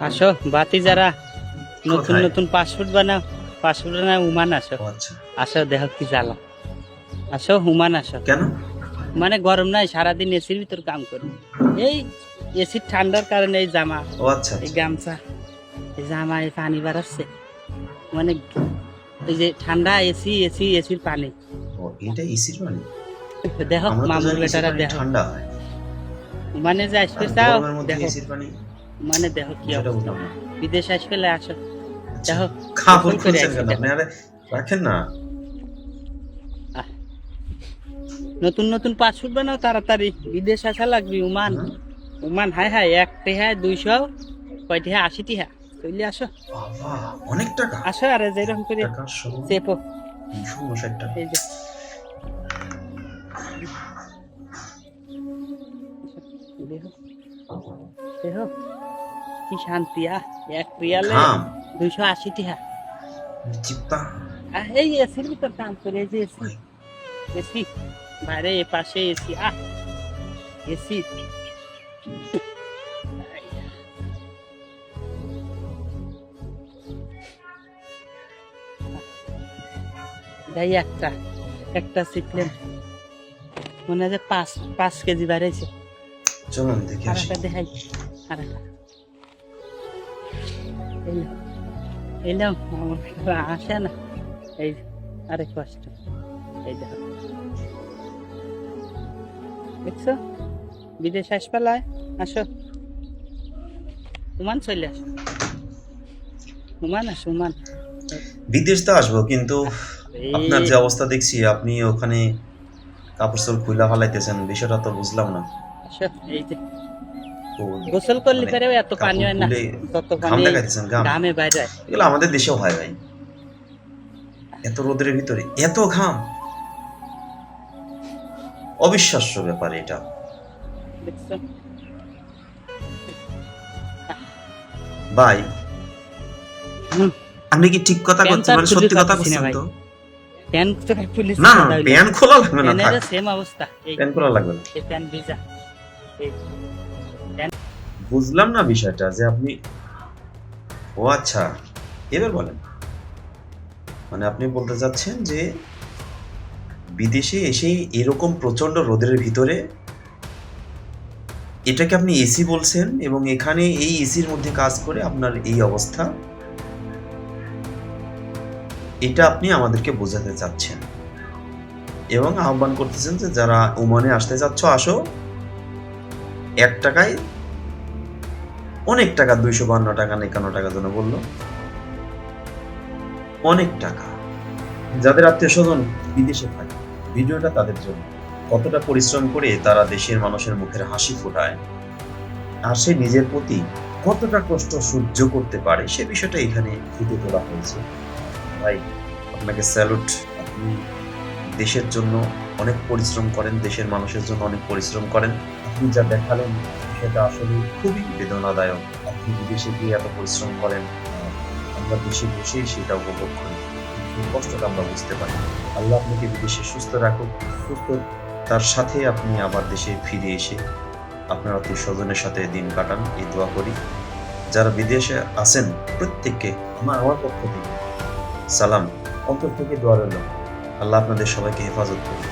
আসো বাতি যারা নতুন? নতুন পাসপোর্ট বানাও পাসপোর্ট বানাও উমান আসো। আচ্ছা। আসো দেহ কি জ্বালা। আসো হুমান আসো। কেন? মানে গরম নাই সারাদিন এসির ভিতর কাম করি। এই এসির ঠান্ডার কারণে এই জামা ও আচ্ছা এই আচ্ছা। গামছা এই জামা এই পানি বাড়াচ্ছে মানে এই যে ঠান্ডা এসি এসি এসির পানি। ও এটা এসির পানি? তো মামুর বেটারা দেহ ঠান্ডা হয়। মানে যে আসবে মধ্যে দেখো। এসির পানি মানে দেহ কি অবস্থা? বিদেশ আসবে আসো। আচ্ছা। দেখো কাপড় করে দেখো। রাখেন না। নতুন নতুন পাসপোর্ট বানাও তাড়াতাড়ি? বিদেশ আসা লাগবে উমান। উমান হাই হাই এক টেহা দুইশো কয় টেহা আশি টেহা চলে আসো। অনেক টাকা। আসো আরে যেরকম করে চেপো। এই যে। দেখো দেখো কি শান্তি আহ এক রিয়ালে দুইশো আশি টেহা চিপ্তা এই এসির ভিতর কাম করে এই যে এসি এসি বাইরে এ পাশে এসি আহ। এসি যাই একটা একটা শিখলেন মনে হয় যে পাঁচ পাঁচ কেজি বাড়াইছে। চলুন দেখে আর একটা দেখাই। আর একটা এই নাও। আমার আসে না। এই আরেক কষ্ট। এই দেখো দেখছ? বিদেশ আসপালায় আসো। উমান চলে আসো। উমান আসো উমান। বিদেশ তো আসব কিন্তু আপনার যে অবস্থা দেখছি আপনি ওখানে কাপড় চোপড় খুলা ফালাইতেছেন বিষয়টা তো বুঝলাম না। এই যে। গোসল করলে মানে পরে এত পানি হয় না। তত পানি ঘামে। বাইরে। এগুলো আমাদের দেশেও হয় ভাই। এত রোদের ভিতরে এত ঘাম। অবিশ্বাস্য ব্যাপার এটা। ভাই আপনি কি ঠিক কথা আর মানে সত্যি কথা পাচ্ছি না করছেন ভাই। তো? প্যান পুলিশ না প্যান খোলা লাগবে না সেম অবস্থা। প্যান খোলা লাগবে না। প্যান ভিজা। বুঝলাম না বিষয়টা যে আপনি ও আচ্ছা এবার বলেন। মানে আপনি বলতে চাচ্ছেন যে বিদেশে এসে এরকম প্রচণ্ড রোদের ভিতরে এটাকে আপনি এসি বলছেন এবং এখানে এই এসির মধ্যে কাজ করে আপনার এই অবস্থা? এটা আপনি আমাদেরকে বোঝাতে চাচ্ছেন। এবং আহ্বান করতেছেন যে যারা ওমানে আসতে চাচ্ছ, আসো। এক টাকায় অনেক টাকা, দুইশো বান্ন টাকা একান্ন টাকা যেন বলল। অনেক টাকা। যাদের আত্মীয় স্বজন বিদেশে থাকে, ভিডিওটা তাদের জন্য। কতটা পরিশ্রম করে তারা দেশের মানুষের মুখের হাসি ফোটায়, আর সে নিজের প্রতি কতটা কষ্ট সহ্য করতে পারে, সে বিষয়টা এখানে ফুটে তোলা হয়েছে। ভাই, আপনাকে স্যালুট। আপনি দেশের জন্য অনেক পরিশ্রম করেন, দেশের মানুষের জন্য অনেক পরিশ্রম করেন। আপনি যা দেখালেন সেটা আসলে খুবই বেদনাদায়ক। আপনি বিদেশে গিয়ে এত পরিশ্রম করেন আমরা দেশে বসেই সেটা উপভোগ করি। কষ্টটা আমরা বুঝতে পারি আল্লাহ আপনাকে বিদেশে সুস্থ রাখুক, সুস্থ, তার সাথে আপনি আবার দেশে ফিরে এসে আপনার আত্মীয় স্বজনের সাথে দিন কাটান, এই দোয়া করি। যারা বিদেশে আছেন প্রত্যেককে আমার আমার পক্ষ থেকে সালাম। অন্তর থেকে দোয়া রইল। আল্লাহ আপনাদের সবাইকে হেফাজত করুন